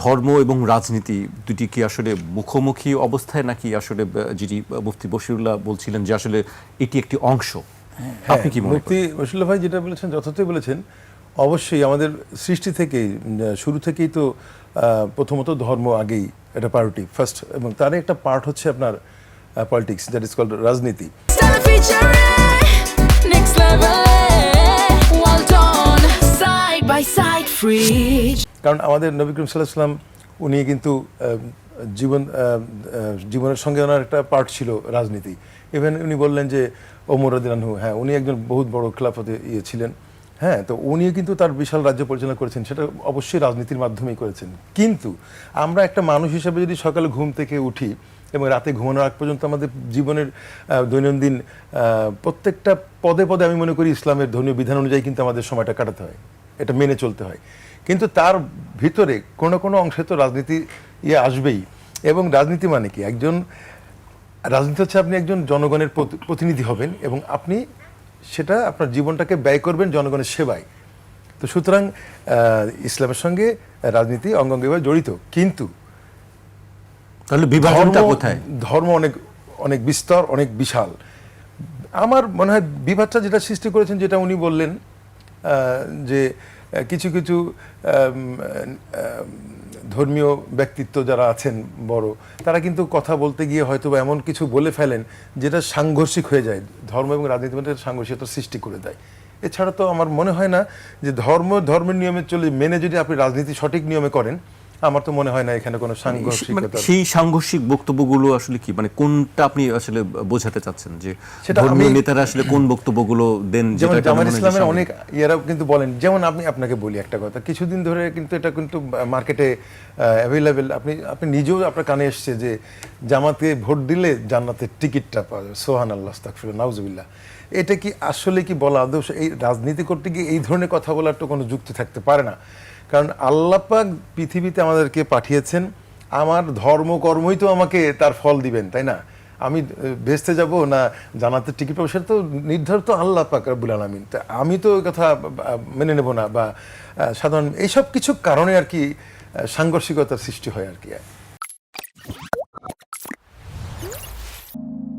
ধর্ম এবং রাজনীতি দুটি কি আসলে মুখোমুখি অবস্থায় নাকি আসলে যিনি মুফতি বশিরুল্লাহ বলছিলেন যে আসলে এটি একটি অংশ? আপনি কি মুফতি বসিল্লা ভাই যেটা বলেছেন যথার্থই বলেছেন অবশ্যই আমাদের সৃষ্টি থেকেই শুরু থেকেই তো প্রথমত ধর্ম আগেই এটা প্রায়োরিটি ফার্স্ট এবং তার একটা পার্ট হচ্ছে আপনার পলিটিক্স দ্যাট ইজ কল্ড রাজনীতি। কারণ আমাদের নবী করিম সাল্লাহ উনি কিন্তু জীবন জীবনের সঙ্গে ওনার একটা পার্ট ছিল রাজনীতি। ইভেন উনি বললেন যে, ওমর রাদিয়ানহু হ্যাঁ উনি একজন বহুত বড় খেলাফতে ইয়ে ছিলেন। হ্যাঁ তো উনি কিন্তু তার বিশাল রাজ্য পরিচালনা করেছেন, সেটা অবশ্যই রাজনীতির মাধ্যমেই করেছেন। কিন্তু আমরা একটা মানুষ হিসেবে যদি সকালে ঘুম থেকে উঠি এবং রাতে ঘুমানোর আগ পর্যন্ত আমাদের জীবনের দৈনন্দিন প্রত্যেকটা পদে পদে আমি মনে করি ইসলামের ধর্মীয় বিধান অনুযায়ী কিন্তু আমাদের সময়টা কাটাতে হয়। এটা মেনে চলতে হয়। কিন্তু তার ভিতরে কোনো কোনো অংশে তো রাজনীতি ইয়ে আসবেই। এবং রাজনীতি মানে কি? একজন রাজনীতি হচ্ছে আপনি একজন জনগণের প্রতিনিধি হবেন এবং আপনি সেটা আপনার জীবনটাকে ব্যয় করবেন জনগণের সেবায়। তো সুতরাং ইসলামের সঙ্গে রাজনীতি অঙ্গাঙ্গিভাবে জড়িত। কিন্তু তাহলে বিভাজনটা কোথায়? ধর্ম অনেক অনেক বিস্তর অনেক বিশাল। আমার মনে হয় বিভাগটা যেটা সৃষ্টি করেছেন যেটা উনি বললেন যে কিছু কিছু ধর্মীয় ব্যক্তিত্ব যারা আছেন বড়, তারা কিন্তু কথা বলতে গিয়ে হয়তো এমন কিছু বলে ফেলেন যেটা সাংঘর্ষিক হয়ে যায়, ধর্ম এবং রাজনীতির মধ্যে সাংঘর্ষিকতার সৃষ্টি করে দেয়। এছাড়া তো আমার মনে হয় না যে ধর্ম, ধর্মের নিয়মে চলে, মেনে যদি আপনি রাজনীতি সঠিক নিয়মে করেন আমার তো মনে হয় না এখানে কোনো মানে সাংঘর্ষিকতা সেই সাংঘর্ষিক বক্তব্যগুলো আসলে কি? মানে কোনটা আপনি আসলে বোঝাতে চাচ্ছেন যে ধর্মীয় নেতারা আসলে কোন বক্তব্যগুলো দেন যেমন যেটা জামাত মনে ইসলামের অনেক ইয়েরাও কিন্তু বলেন যেমন আপনি আপনাকে বলি একটা কথা কিছুদিন ধরে কিন্তু এটা কিন্তু মার্কেটে অ্যাভেলেবেল আপনি আপনি নিজেও আপনার কানে এসছে যে জামাতে ভোট দিলে জান্নাতের টিকিটটা পাওয়া যাবে। সোহান আল্লাহ তাকফির নাউজুবিল্লাহ। এটা কি আসলে কি বলা আদৌ এই রাজনীতি করতে গিয়ে এই ধরনের কথা বলার তো কোনো যুক্তি থাকতে পারে না। কারণ আল্লাহ পাক পৃথিবীতে আমাদেরকে পাঠিয়েছেন, আমার ধর্মকর্মই তো আমাকে তার ফল দিবেন, তাই না? আমি ভেস্তে যাব না জানাতে টিকিট পাবো, সেটা তো নির্ধারিত আল্লাহ পাক রবুল আলমিন। তা আমি তো কথা মেনে নেব না বা সাধারণ এইসব কিছু কারণে আর কি সাংঘর্ষিকতার সৃষ্টি হয় আর কি।